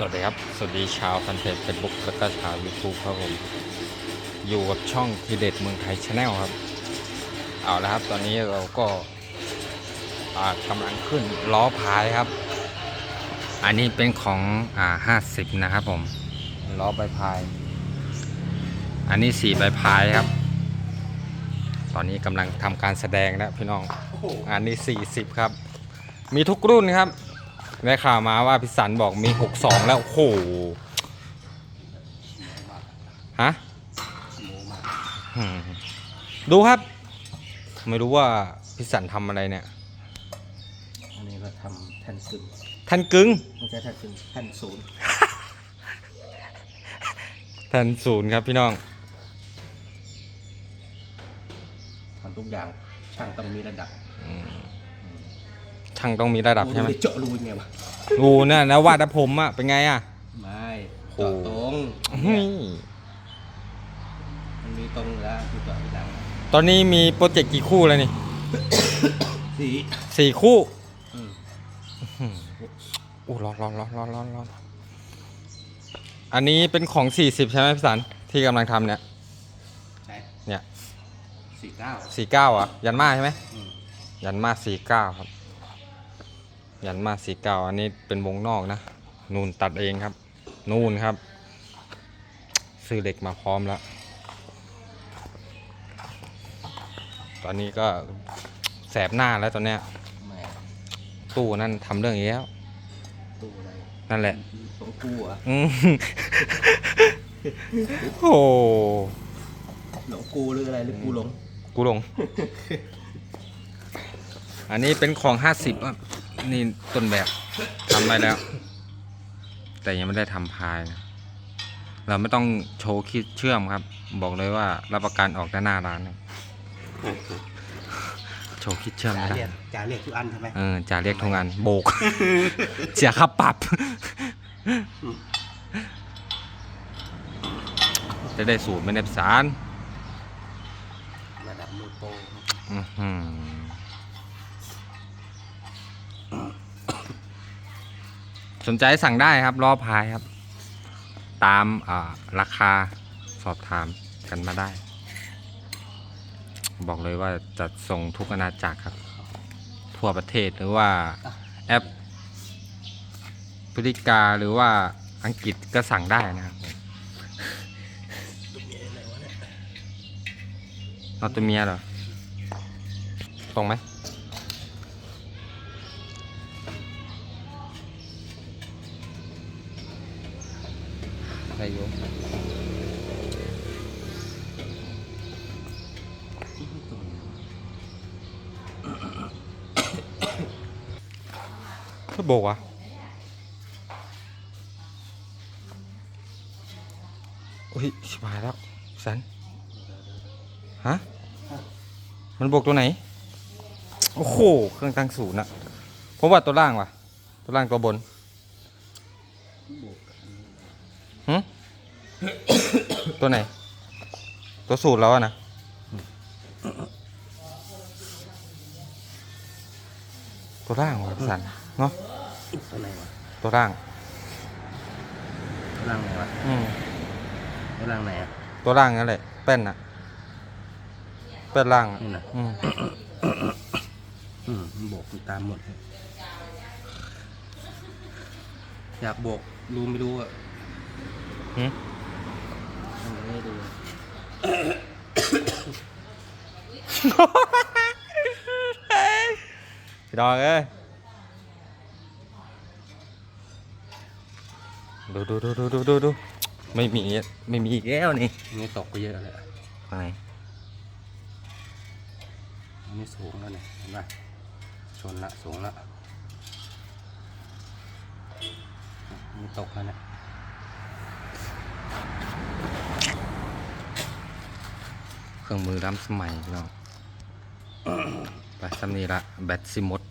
สวัสดีครับ สวัสดีชาวแฟนเพจเฟซบุ๊กแล้วก็ชาวยูทูบครับผม อยู่กับช่องทีเด็ดเมืองไทยชาแนลครับ เอาละครับ ตอนนี้เราก็อ่ากำลังขึ้นล้อพายครับ อันนี้เป็นของอ่าห้าสิบนะครับผม ล้อใบพาย อันนี้สี่ใบพายครับ ตอนนี้กำลังทำการแสดงแล้วพี่น้อง อันนี้40ครับ มีทุกรุ่นครับ ได้ข่าวมาว่าพิสันบอกมี62แล้วโอ้โหฮะอืมดูครับ ไม่รู้ว่าพิสันทำอะไรเนี่ยอันนี้เราทำแท่นกึ่งท่านกึ้งไม่ใช่แท่นกึ่งแท่นศูนย์ท่านศูนย์ครับพี่น้องทำทุกอย่างช่างต้องมีระดับ ช่างต้องมีระดับใช่ไหมโอ้โเจาะรูยังไงวะงูเนี่ยนะวาดผมอะเป็นไงอะไม่โอ้เจาะตรงนี่มันมีตรงอยู่แล้วคือเจาะที่หลังตอนนี้มีโปรเจกต์กี่คู่แล้วนี่สีสี่คู่อืมอู้ร้อนร้อนร้อนร้อนร้อนร้อนอันนี้เป็นของ40ใช่ไหมพี่สันที่กำลังทำเนี่ยไหนเนี่ยสี่เก้า49อะ ยันมาใช่ไหมอืมยันมา49ครับ ยันมา49อันนี้เป็นวงนอกนะ นูนตัดเองครับ นูนครับ ซื้อเหล็กมาพร้อมแล้ว ตอนนี้ก็แสบหน้าแล้วตอนเนี้ยแหม่ตู้นั่นทำเรื่องอีกแล้วตู้อะไรนั่นแหละสองกูเหรอะอืมโอ้หลงกูหรืออะไรหรือกูหลง กูหลง อันนี้เป็นของห้าสิบอะ นี่ต้นแบบทำไปแล้ว แต่ยังไม่ได้ทำพายนะเราไม่ต้องโชว์คิดเชื่อมครับ บอกเลยว่ารับประกันออกด้านหน้าร้านนะโชว์คิดเชื่อมจ่าไม่ได้เรียกจ่าเรียกทุกอันใช่ไหมเออจะเรียกทุกงานโบกเสียค่าปรับ จะได้สูตรไม่ได้สารระดับมือโปร อื้อหือ สนใจสั่งได้ครับรอพายครับ ตามาราคาสอบถามกันมาได้ บอกเลยว่าจะส่งทุกอาณาจักรครับ ทั่วประเทศหรือว่าแอปพริกาหรือว่าอังกฤษก็สั่งได้นะครับผมเอาตัวเมียเหรอตรงไหม อยู่ก็โบกวะอุ้ยชิบหายแล้วสันฮะมันโบกตัวไหน โอ้โห เครื่องตั้งศูนย์อะผมว่าตัวล่างว่ะ ตัวล่างตัวบนหืม ตัวไหน ตัวสูตรแล้วอะนะ ตัวล่างว่ะพี่สันเนาะตัวไหนวะตัวล่าง ตัวล่างไหนวะอืมตัวล่างไหนอะ ตัวล่างนั่นแหละแป้นอะแป้นล่างอะนี่นะ อืมอืมมันโบกมันตามหมดเลยอยากโบกรู้ไม่รู้อะ หืมต้อง ให้ดู พี่ดองเอ้ยดูดูดูดูดูดูดูไม่มีไม่มีอีกแล้วนี่อันนี่ตกไปเยอะเลยอะตรงไหนอันนี่สูงแล้วเนี่ยเห็นไหมชนละสูงละอันนี่ตกแล้วเนี่ย เครื่องมือล้ำสมัยพี่น้องไปสำนีละแบตซิมด